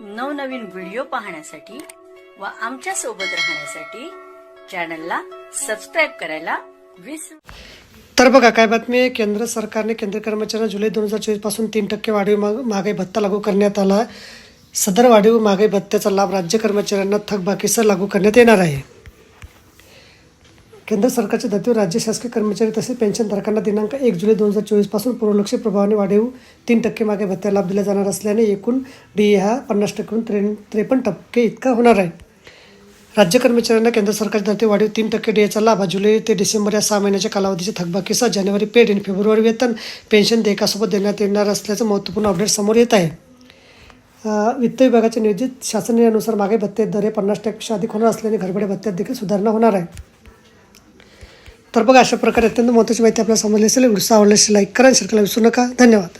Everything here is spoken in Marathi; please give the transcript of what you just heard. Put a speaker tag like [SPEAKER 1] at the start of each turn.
[SPEAKER 1] नवनवीन व्हिडिओ पाहण्यासाठी व आमच्यासोबत राहण्यासाठी चॅनलला सबस्क्राईब करायला विसरू
[SPEAKER 2] तर बघा काय बातमी आहे? केंद्र सरकारने केंद्रीय कर्मचाऱ्यांना जुलै दोन हजार चोवीसपासून तीन टक्के वाढीव महाग- महागाई भत्ता लागू करण्यात आला सदर वाढीव महागाई भत्त्याचा लाभ राज्य कर्मचाऱ्यांना थकबाकीसह लागू करण्यात येणार आहे. केंद्र सरकारच्या धर्तीवर राज्य शासकीय कर्मचारी तसेच पेन्शनधारकांना दिनांक एक जुलै दोन हजार चोवीसपासून पूर्वलक्षी प्रभावाने वाढीव तीन टक्के मागे भत्त्या लाभ दिला जाणार असल्याने एकूण डी हा पन्नास टक्केहून त्रे त्रेपन्न टक्के इतका होणार आहे. राज्य कर्मचाऱ्यांना केंद्र सरकारच्या धर्ती वाढीव तीन टक्के डीएचा लाभ हा जुलै ते डिसेंबर या सहा महिन्याच्या कालावधीच्या थकबाकीसह जानेवारी पेड आणि फेब्रुवारी वेतन पेन्शन देयकासोबत देण्यात येणार असल्याचं महत्त्वपूर्ण अपडेट समोर येत आहे. वित्त विभागाच्या नियोजित शासन निर्णयानुसार मागे भत्ते दर हे पन्नास टक्केपेक्षा अधिक होणार असल्याने घरबडे भत्त्यात देखील सुधारणा होणार आहे. तर बघा अशा प्रकारे अत्यंत महत्त्वाची माहिती आपल्याला समजली असेल. व्हिडिओ आवडल्यास लाईक करा शेअर करायला विसरू नका. धन्यवाद.